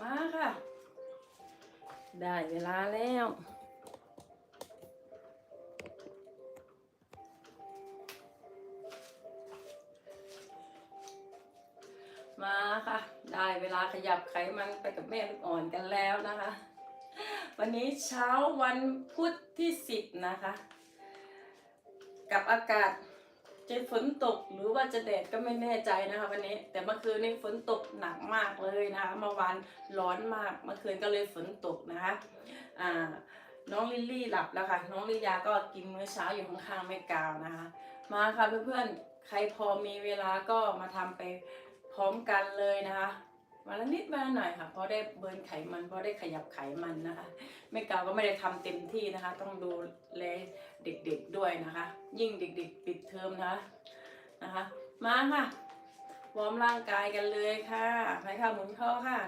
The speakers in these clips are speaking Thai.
มาค่ะ ได้เวลาแล้วมาค่ะ ได้เวลาขยับไขมันไปกับแม่ลูกอ่อนกันแล้วนะคะ วันนี้เช้าวันพุธที่สิบนะคะ กับอากาศ จะฝนตกหรือว่าจะแดดก็ไม่แน่ใจนะคะวันนี้แต่เมื่อคืนนี้ฝนตกหนักมากเลยนะคะเมื่อวานร้อนมากเมื่อคืนก็เลยฝนตกนะคะอ่าน้องลิลลี่หลับแล้วค่ะ น้องลิยาก็กินมื้อเช้าอยู่ข้างๆแม่กาวนะคะ มาค่ะเพื่อนๆใครพอมีเวลาก็มาทำไปพร้อมกันเลยนะคะ วันละนิดวันละหน่อยค่ะเพราะได้เบิร์นไขมันเพราะได้ขยับไขมันนะคะแม่กาวก็ไม่ได้ทำเต็มที่นะคะ ต้องดูแลเด็กๆด้วยนะคะ ยิ่งเด็ก ๆ ปิดเทอมนะคะนะคะ มาค่ะวอร์มร่างกายกันเลยค่ะไปค่ะหมุนข้อค่ะ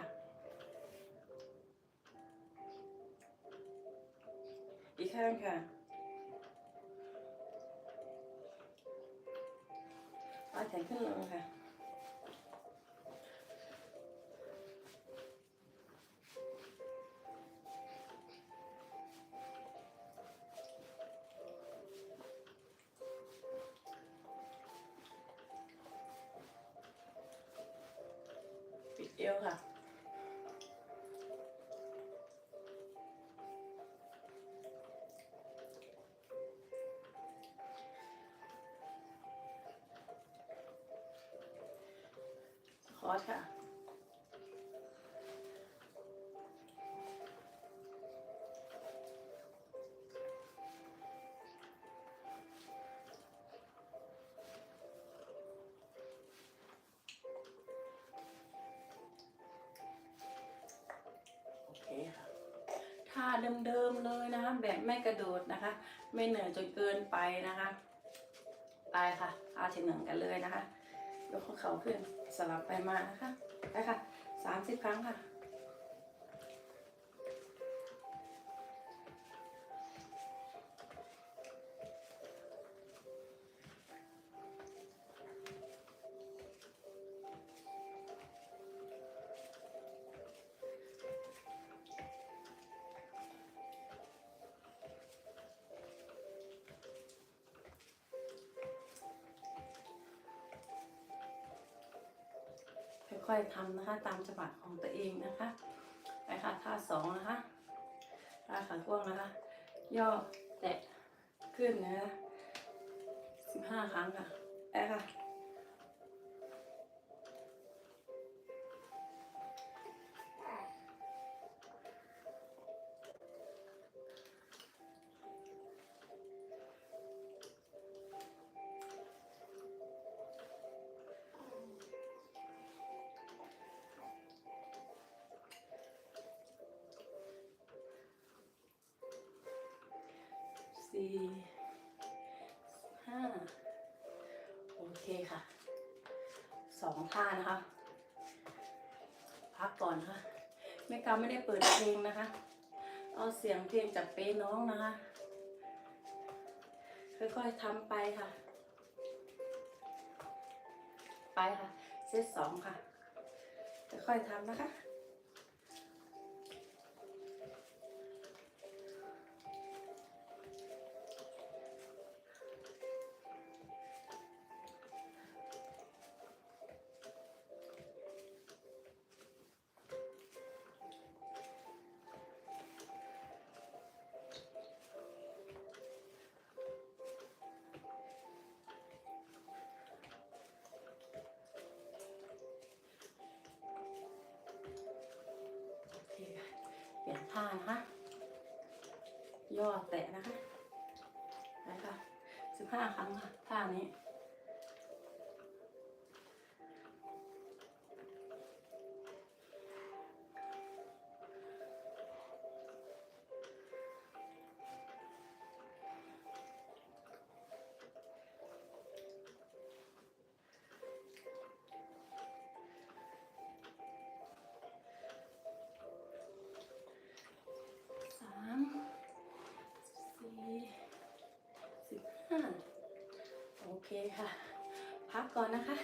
อีกข้างค่ะเอาแขนขึ้นลงค่ะ ปิดเอวค่ะ ขอค่ะาเดิมๆเลยนะคะ แบบไม่กระโดดนะคะ ไม่เหนื่อยจนเกินไปนะคะ ไปค่ะท่าเฉหนึ่งกันเลยนะคะ ยกข้อเข่าขึ้นสลับไปมานะคะไปค่ะสามสิบครั้งค่ะ ค่อยๆทำนะคะ ตามจังหวะของตัวเองนะคะไปค่ะท่าสองนะคะท่าขาก้วงนะคะ ย่อแตะขึ้นนะคะสิบห้าครั้งค่ะไปค่ะ สี่ห้าโอเคค่ะสองท่านะคะ พักก่อนค่ะแม่กาไม่ได้เปิดเพลงนะคะ เอาเสียงเพลงจากเป้น้องนะคะ ค่อยๆทำไปค่ะ ไปค่ะเซตสองค่ะค่อยๆทำนะคะ เปลี่ยนท่านะคะ ย่อแตะนะคะไปค่ะสิบห้าครั้งค่ะท่านี้ โอเคค่ะ พักก่อนนะคะ